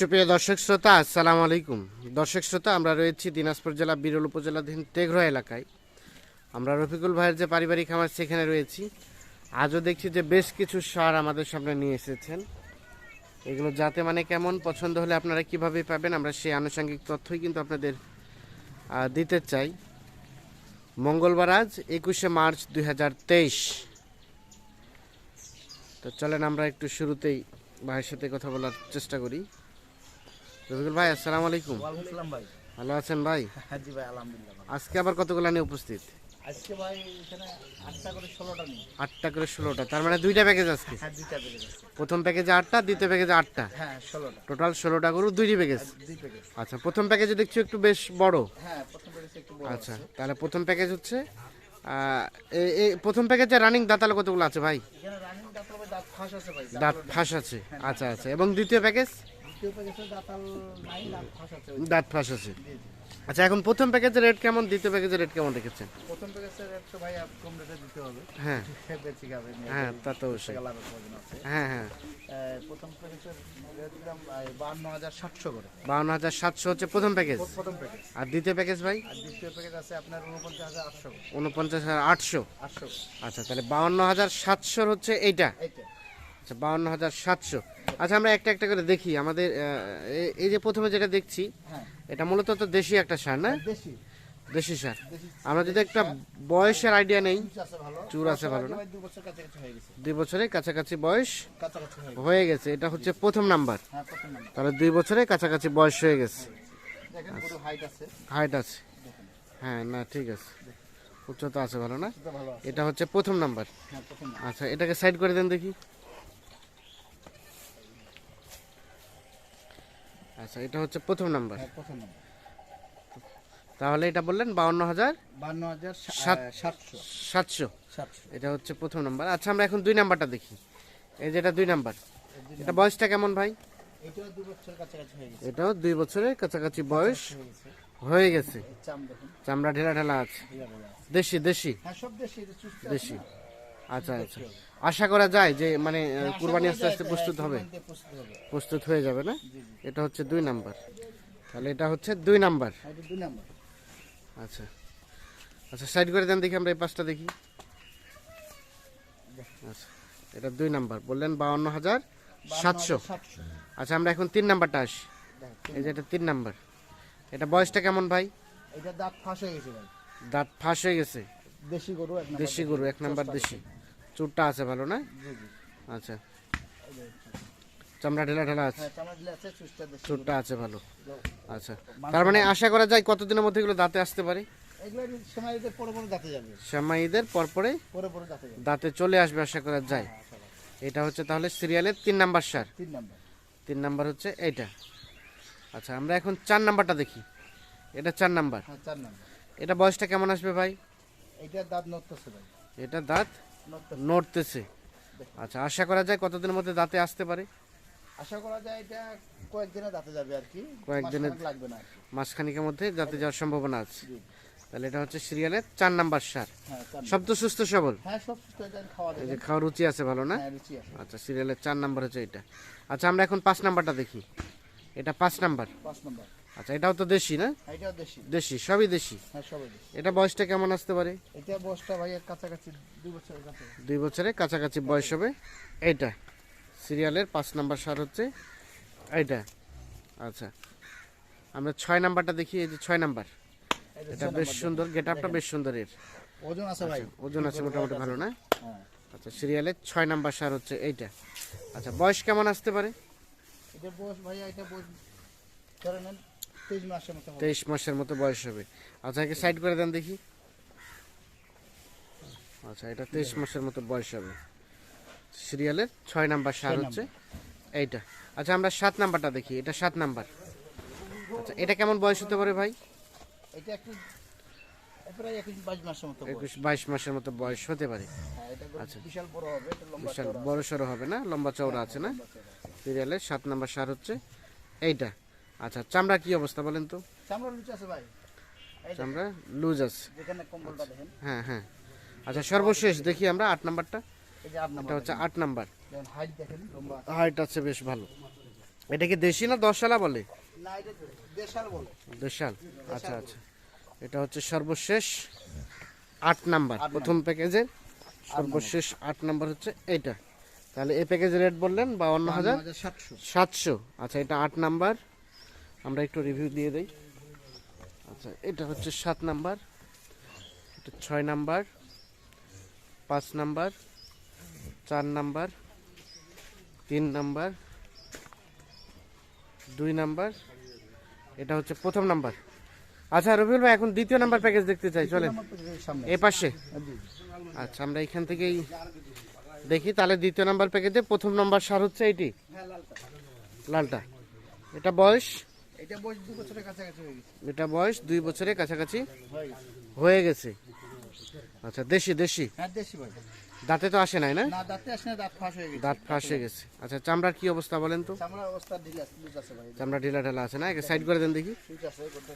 সুপ্রিয় দর্শক শ্রোতা, আসসালামু আলাইকুম। দর্শক শ্রোতা, আমরা রয়েছি দিনাজপুর জেলা, বিরল উপজেলাধীন টেঘরা এলাকায়। আমরা রফিকুল ভাইয়ের যে পারিবারিক খামার, সেখানে রয়েছি। আজও দেখছি যে বেশ কিছু সার আমাদের সামনে নিয়ে এসেছেন। এগুলো যাতে মানে কেমন, পছন্দ হলে আপনারা কীভাবে পাবেন, আমরা সেই আনুষঙ্গিক তথ্যই কিন্তু আপনাদের দিতে চাই। মঙ্গলবার আজ একুশে মার্চ দু হাজার তেইশ। তো চলেন আমরা একটু শুরুতেই ভাইয়ের সাথে কথা বলার চেষ্টা করি। রফিকুল ভাই আসসালামু আলাইকুম। ভাই। ভালো আছেন ভাই? হ্যাঁ জি ভাই আলহামদুলিল্লাহ আজকে আবার কতগুলো নিয়ে উপস্থিত? আজকে ভাই এখানে আটটা করে ষোলোটা আটটা করে ষোলোটা তার মানে দুইটা প্যাকেজ আজকে? হ্যাঁ দুইটা প্যাকেজ আছে প্রথম প্যাকেজে আটটা দ্বিতীয় প্যাকেজে আটটা? হ্যাঁ ষোলোটা। টোটাল ষোলোটা গরু দুইটি প্যাকেজ দুই প্যাকেজ আচ্ছা প্রথম প্যাকেজে দেখছি একটু বেশ বড়। হ্যাঁ প্রথম প্যাকেজ একটু বড় আচ্ছা তাহলে প্রথম প্যাকেজ হচ্ছে এই- প্রথম প্যাকেজে রানিং দাঁতাল কতগুলো আছে ভাই? দাঁত ফাঁস আছে ভাই দাঁত ফাঁস আছে আচ্ছা আচ্ছা এবং দ্বিতীয় প্যাকেজ দাঁত ফাঁস আছে আচ্ছা এখন প্রথম প্যাকেজের রেট কেমন দ্বিতীয় প্যাকেজের রেট কেমন রেখেছেন প্রথম প্যাকেজের রেট তো ভাই কম রেটে দিতে হবে। হ্যাঁ। বেশি খাবে হ্যাঁ তা তো অবশ্যই। হ্যাঁ হ্যাঁ। প্রথম প্যাকেজের রেট দিলাম বান্ন হাজার সাতশো করে। বাউন্ন হাজার সাতশো হচ্ছে প্রথম প্যাকেজ? প্রথম প্যাকেজ। আর দ্বিতীয় প্যাকেজ ভাই? আর দ্বিতীয় প্যাকেজ আছে আপনার উনপঞ্চাশ হাজার আটশো। করে উনপঞ্চাশ হাজার আটশো। আটশো। আচ্ছা তাহলে বাউন্ন হাজার সাতশোর হচ্ছে এইটা। এইটা। আচ্ছা বাউন্ন হাজার সাতশো। আচ্ছা আমরা একটা একটা করে দেখি। আমাদের এই- যে প্রথমে যেটা দেখছি হ্যাঁ। এটা মূলত তো দেশি একটা সার না? দেশি। দেশি সার। আমরা যদি একটা বয়সের আইডিয়া নেই চুর আছে ভালো। না? ভাই দু বছর কাছাকাছি হয়ে দুই বছরের কাছাকাছি বয়স হয়ে গেছে। এটা হচ্ছে প্রথম নাম্বার। হ্যাঁ তাহলে দুই বছরের কাছাকাছি বয়স হয়ে গেছে। হাইট আছে। হ্যাঁ না ঠিক আছে। উচ্চতা আছে ভালো না? এটা হচ্ছে হ্যাঁ প্রথম নাম্বার। আচ্ছা এটাকে সাইড করে দেন দেখি। আচ্ছা এটা হচ্ছে প্রথম নাম্বার। হ্যাঁ প্রথম নাম্বার। তাহলে এটা বললেন বাউন্ন হাজার বান্ন হাজার সাত- সাতশো। সাতশো। এটা হচ্ছে প্রথম নাম্বার। আচ্ছা আমরা এখন দুই নাম্বারটা দেখি। এই যেটা দুই নাম্বার। এটা বয়সটা কেমন ভাই? এটাও দুই বছরের কাছাকাছি বয়স হয়ে গেছে। চামড়া ঢেলা ঢেলা আছে। দেশি দেশি? হ্যাঁ দেশি? আচ্ছা আচ্ছা। আশা করা যায় যে মানে হ্যাঁ, কুরবানি আস্তে আস্তে প্রস্তুত হবে। প্রস্তুত হয়ে যাবে না? এটা হচ্ছে দুই নাম্বার। তাহলে এটা হচ্ছে দুই নাম্বার। হ্যাঁ, দুই নাম্বার। আচ্ছা। আচ্ছা সাইড করে দেন দেখি আমরা এই পাঁচটা দেখি। আচ্ছা এটা দুই নাম্বার। বললেন বাউন্ন হাজার সাতশো। সাতশো। আচ্ছা আমরা এখন তিন নাম্বারটা আসি। এই যে এটা তিন নাম্বার। এটা বয়সটা কেমন ভাই? এটা দাঁত ফাঁস হয়ে গেছে ভাই। দাঁত ফাঁস হয়ে গেছে। দেশি গরু দেশি গরু এক নাম্বার দেশি। চুরটা আছে ভালো না? আচ্ছা। চামড়া ঢেলা ঢেলা আছে? হ্যাঁ আছে চুরটা আছে ভালো। আচ্ছা। তার মানে আশা করা যায় কতদিনের মধ্যে এগুলো দাঁতে আসতে পারে? দাঁতে শ্যামা ঈদের পরপরে পরে পরে দাঁতে চলে আসবে আশা করা যায়। হ্যাঁ, আশা করি। এটা হচ্ছে তাহলে সিরিয়ালের তিন নাম্বার সার। তিন নাম্বার হচ্ছে এইটা। আচ্ছা আমরা এখন চার নাম্বারটা দেখি। এটা চার নাম্বার। হ্যাঁ চার নাম্বার। এটা বয়সটা কেমন আসবে ভাই? এটা দাঁত নড়তেছে ভাই। এটা দাঁত নড়তেছে। আচ্ছা আশা করা যায় কতদিনের মধ্যে দাঁতে আসতে পারে? আশা করা যায় এটা কয়েকদিনে দাঁতে যাবে আর কি। কয়েকদিনে- লাগবে না মাসখানিকের মধ্যে দাঁতে যাওয়ার সম্ভাবনা আছে। তাহলে এটা হচ্ছে সিরিয়ালের চার নাম্বার সার। হ্যাঁ সব তো সুস্থ সবল? হ্যাঁ খাওয়া রুচি আছে ভালো না? হ্যাঁ আচ্ছা সিরিয়ালের চার নাম্বার হচ্ছে এটা। আচ্ছা আমরা এখন পাঁচ নাম্বারটা দেখি। এটা পাঁচ নাম্বার। পাঁচ নম্বর। আচ্ছা এটাও তো দেশি না? এটাও দেশি। দেশি সবই দেশি? হ্যাঁ সবাই দেশি। এটা বয়সটা কেমন আসতে পারে? এটা বয়সটা ভাইয়ের কাছাকাছি দুই বছরের কাছে দুই বছরের কাছাকাছি বয়স হবে। এইটা সিরিয়ালের পাঁচ নাম্বার সার হচ্ছে এইটা। আচ্ছা আমরা ছয় নাম্বারটা দেখি এই যে ছয় নাম্বার। এটা বেশ সুন্দর গেট আপটা বেশ সুন্দর এর। ওজন আছে ভাই। ওজন আছে মোটামুটি ভালো না? হ্যাঁ। আচ্ছা সিরিয়ালের ছয় নাম্বার সার হচ্ছে এইটা। আচ্ছা বয়স কেমন আসতে পারে? এটা বয়স ভাইয়া এটা বয়স ধরে তেইশ মাসের মতো বয়স হবে। আচ্ছা একে সাইড করে দেন দেখি। আচ্ছা এটা তেইশ মাসের মতো বয়স হবে। সিরিয়ালের ছয় নাম্বার সার হচ্ছে। এইটা। আচ্ছা আমরা সাত নাম্বারটা দেখি। এটা সাত নাম্বার। আচ্ছা এটা কেমন বয়স হতে পারে ভাই? এটা একটু একুশ বাইশ মাসের মতো বয়স। হতে পারে। হ্যাঁ আচ্ছা। বিশাল বড় সড়ো হবে না? লম্বা চওড়া আছে না? সিরিয়ালের সাত নাম্বার সার হচ্ছে। এইটা। আচ্ছা চামড়া কি অবস্থা বলেন তো? চামড়া লুচি আছে ভাই। চামড়া লুজ আছে। যেখানে কম্বলটা দেখেন। হ্যাঁ হ্যাঁ। আচ্ছা সর্বশেষ দেখি আমরা আট নাম্বারটা। এই যে আট এটা হচ্ছে আট নাম্বার। হাইট দেখেন লম্বা। হাইট আছে বেশ ভালো। এটা কি দেশি না দশালা বলে? না এটা দেশাল বলে। দেশাল। আচ্ছা আচ্ছা। এটা হচ্ছে সর্বশেষ আট নাম্বার। প্রথম প্যাকেজের সর্বশেষ আট নাম্বার হচ্ছে এইটা তাহলে এই প্যাকেজের রেট বললেন বাউন্ন হাজার সাতশো। আচ্ছা এটা আট নাম্বার। আমরা একটু রিভিউ দিয়ে দিই। আচ্ছা এটা হচ্ছে সাত নাম্বার এটা ছয় নাম্বার পাঁচ নাম্বার চার নাম্বার তিন নাম্বার দুই নাম্বার এটা হচ্ছে প্রথম নাম্বার। আচ্ছা রবিউল ভাই এখন দ্বিতীয় নাম্বার প্যাকেজ দেখতে চাই চলেন। এ পাশে? আচ্ছা আমরা এখান থেকেই দেখি তাহলে দ্বিতীয় নাম্বার প্যাকেজে প্রথম নাম্বার সার হচ্ছে এইটি। হ্যাঁ লালটা। এটা বয়স? এটা বয়স দু বছরের কাছাকাছি হয়ে গেছে। এটা বয়স দুই বছরের কাছাকাছি হয়ে গেছে। আচ্ছা দেশি দেশি? হ্যাঁ দেশি ভাই দাঁতে তো আসে নাই না? না দাঁতে আসে না দাঁত ফাঁস হয়ে গেছে। দাঁত ফাঁস হয়ে গেছে। আচ্ছা চামড়ার কি অবস্থা বলেন তো? চামড়ার অবস্থা ঢিলা আছে ভাই। চামড়া ঢিলা ঢালা আছে না? একে সাইড করে দেন দেখি। আছে গোটা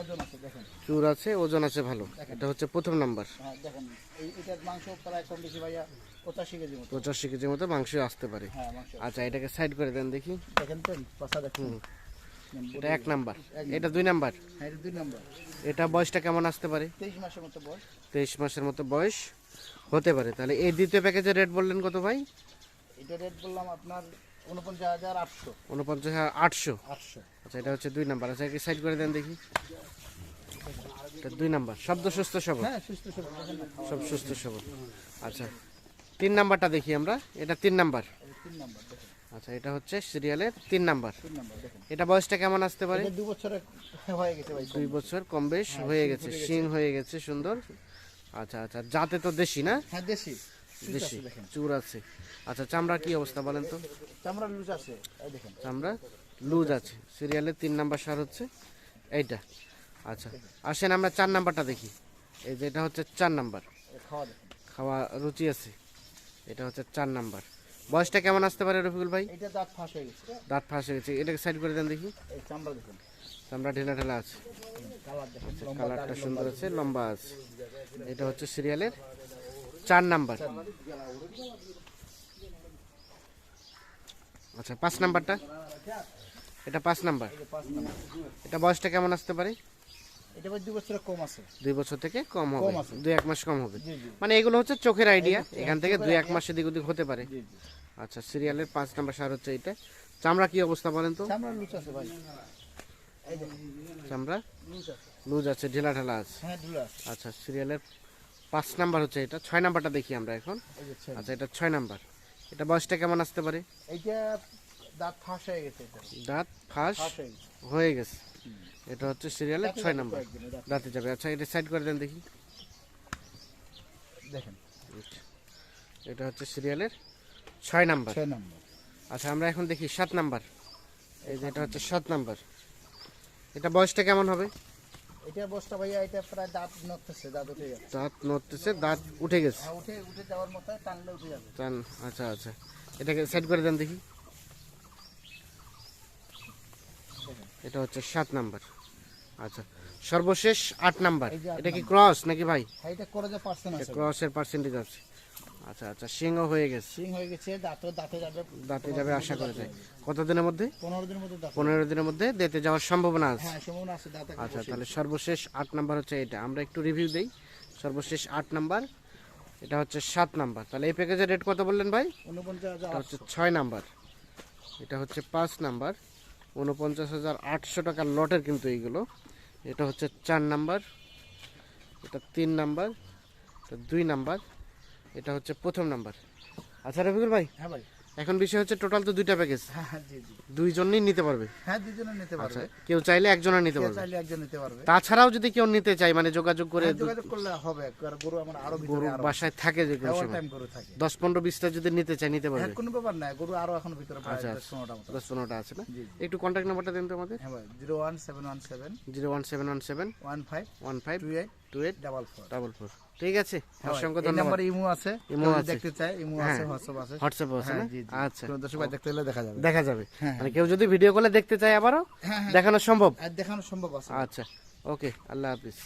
ওজন আছে দেখেন। চুর আছে ওজন আছে ভালো। এটা হচ্ছে প্রথম নাম্বার। হ্যাঁ দেখেন। এটার মাংস প্রায় কম বেশি ভাইয়া পঁচাশি কেজি মতো। পঁচাশি কেজির মতো মাংস আসতে পারে। হ্যাঁ আচ্ছা এটাকে সাইড করে দেন দেখি। দেখেন তো পাশা দেখুন। এটা এক নাম্বার। এটা দুই নাম্বার? হ্যাঁ এটা বয়সটা কেমন আসতে পারে? তেইশ মাসের মতো বয়স। হতে পারে। তাহলে এই দ্বিতীয় প্যাকেজের রেট বললেন কত ভাই? এটা রেট বললাম আপনার উনপঞ্চাশ হাজার আটশো। উনপঞ্চাশ হাজার আটশো? আটশো। আচ্ছা এটা হচ্ছে দুই নাম্বার। আচ্ছা সাইড করে দেন দেখি। দুই নাম্বার। শব্দ সুস্থ সবল? হ্যাঁ সুস্থ সবল। সব সুস্থ সবল। আচ্ছা তিন নাম্বারটা দেখি আমরা। এটা তিন নাম্বার। তিন নম্বর আচ্ছা এটা হচ্ছে সিরিয়ালের তিন নাম্বার। এটা বয়সটা কেমন আসতে পারে? দু বছরের হয়ে গেছে ভাই দুই বছর কম বেশ হয়ে গেছে শিং হয়ে গেছে সুন্দর। আচ্ছা আচ্ছা যাতে তো দেশি না? হ্যাঁ দেশি। দেশি চুর আছে। আচ্ছা চামড়া কি অবস্থা বলেন তো? চামড়া লুজ আছে এই দেখেন। চামড়া লুজ আছে। সিরিয়ালের তিন নাম্বার সার হচ্ছে এইটা। আচ্ছা আসেন আমরা চার নাম্বারটা দেখি। এই যে এটা হচ্ছে চার নাম্বার। খাওয়া খাওয়া রুচি আছে। এটা হচ্ছে চার নাম্বার। বয়সটা কেমন আসতে পারে রফিকুল ভাই? এটা দাঁত ফাঁস হয়ে গেছে। দাঁত ফাঁস হয়ে গেছে। এটাকে সাইড করে দেন দেখি। চামড়া দেখুন। চামড়া ঢেলা ঢেলা আছে। লম্বা কালারটা সুন্দর আছে লম্বা আছে। এটা হচ্ছে সিরিয়ালের চার নাম্বার। আচ্ছা পাঁচ নাম্বারটা? এটা পাঁচ নম্বর। এটা বয়সটা কেমন আসতে পারে? এটা ভাই বছরের কম আছে। দুই বছর থেকে কম হবে। দুই এক মাস কম হবে। মানে এগুলো হচ্ছে চোখের আইডিয়া এখান থেকে দুই এক মাস এদিক ওদিক হতে পারে। আচ্ছা সিরিয়ালের পাঁচ নাম্বার সার হচ্ছে এটা চামড়া কি অবস্থা বলেন তো? চামড়া লুজ আছে ভাই। চামড়া? লুজ আছে। লুজ আছে আছে। হ্যাঁ ঢুলা আছে। আচ্ছা সিরিয়ালের পাঁচ নাম্বার হচ্ছে এটা। ছয় নাম্বারটা দেখি আমরা এখন। আচ্ছা এটা ছয় নাম্বার। এটা বয়সটা কেমন আসতে পারে? এইটা দাঁত ফাঁস গেছে দাঁত ফাঁস ফাঁস গেছে। হয়ে গেছে। এটা হচ্ছে সিরিয়ালের ছয় নাম্বার। দাঁতে। যাবে। আচ্ছা এটা সাইড করে দেন দেখি। দেখেন। এটা হচ্ছে সিরিয়ালের ছয় নাম্বার। ছয় নম্বর। আচ্ছা আমরা এখন দেখি সাত নাম্বার। এই যে এটা হচ্ছে সাত নাম্বার। এটা বয়সটা কেমন হবে? এটা ভাইয়া এটা প্রায় দাঁত নড়তেছে দাঁত উঠে দাঁত নড়তেছে দাঁত উঠে গেছে। হ্যাঁ উঠে উঠে যাওয়ার মতো টানলে উঠে যাবে। চান আচ্ছা আচ্ছা। এটাকে সাইড করে দেন দেখি। এটা হচ্ছে সাত নাম্বার। আচ্ছা সর্বশেষ আট নাম্বার। এটা কি ক্রস নাকি ভাই? হ্যাঁ এটা করে যে পার্সেন্ট আছে। ক্রসের পার্সেন্টেজ আছে। আচ্ছা আচ্ছা সিংহ হয়ে গেছে। সিং হয়ে গেছে দাঁত দাঁতে যাবে দাঁতে যাবে আশা করা যায়। কত দিনের মধ্যে? পনেরো দিনের মধ্যে পনেরো দিনের মধ্যে দিতে যাওয়ার সম্ভাবনা আছে। হ্যাঁ সম্ভাবনা আছে দাঁতে আচ্ছা তাহলে সর্বশেষ আট নাম্বার হচ্ছে এটা। আমরা একটু রিভিউ দেই। সর্বশেষ আট নাম্বার এটা হচ্ছে সাত নাম্বার। তাহলে এই প্যাকেজের রেট কত বললেন ভাই? উনপঞ্চাশ হাজার এটা হচ্ছে ছয় নাম্বার। এটা হচ্ছে পাঁচ নাম্বার। উনপঞ্চাশ হাজার আটশো টাকার লটের কিন্তু এইগুলো। এটা হচ্ছে চার নাম্বার, এটা তিন নাম্বার, এটা দুই নাম্বার, এটা হচ্ছে প্রথম নাম্বার। আচ্ছা রবিকুল ভাই হ্যাঁ ভাই। এখন বিষয় হচ্ছে টোটাল তো দুইটা প্যাকেজ হ্যাঁ, দুইজনই নিতে পারবে। হ্যাঁ দুইজনে নিতে আচ্ছা, পারবে। কেউ চাইলে একজনের নিতে পারবে। চাইলে একজন নিতে পারবে। তাছাড়াও যদি কেউ নিতে চায় মানে যোগাযোগ করে হ্যাঁ, যোগাযোগ করলে হবে গরু আমার আরও গরু বাসায় থাকে যে কোনো হ্যাঁ, সময়। থাকে। 10 15 যদি নিতে চায় নিতে পারবে। কোনো ব্যাপার না গরু আরও এখন ভিতরে প্রায় আচ্ছা, 10 15টা মতো 10 15টা আছে না? একটু কন্টাক্ট নাম্বারটা দেন তো আমাদের। হ্যাঁ ভাই 01717 01717 15 15 28 two eight double four double four ঠিক আছে? অসংখ্য ধন্যবাদ। নাম্বারে ইমো আছে। ইমো আছে। দেখতে চাই ইমো হ্যাঁ। আছে হোয়াটসঅ্যাপ আছে। হোয়াটসঅ্যাপ আছে হ্যাঁ আচ্ছা। কোনো দর্শক ভাই দেখতে হলে দেখা যাবে। দেখা যাবে। হ্যাঁ, মানে কেউ যদি ভিডিও কলে দেখতে চায় আবারও দেখানো সম্ভব? দেখানো সম্ভব আছে আচ্ছা। ওকে আল্লাহ হাফিজ।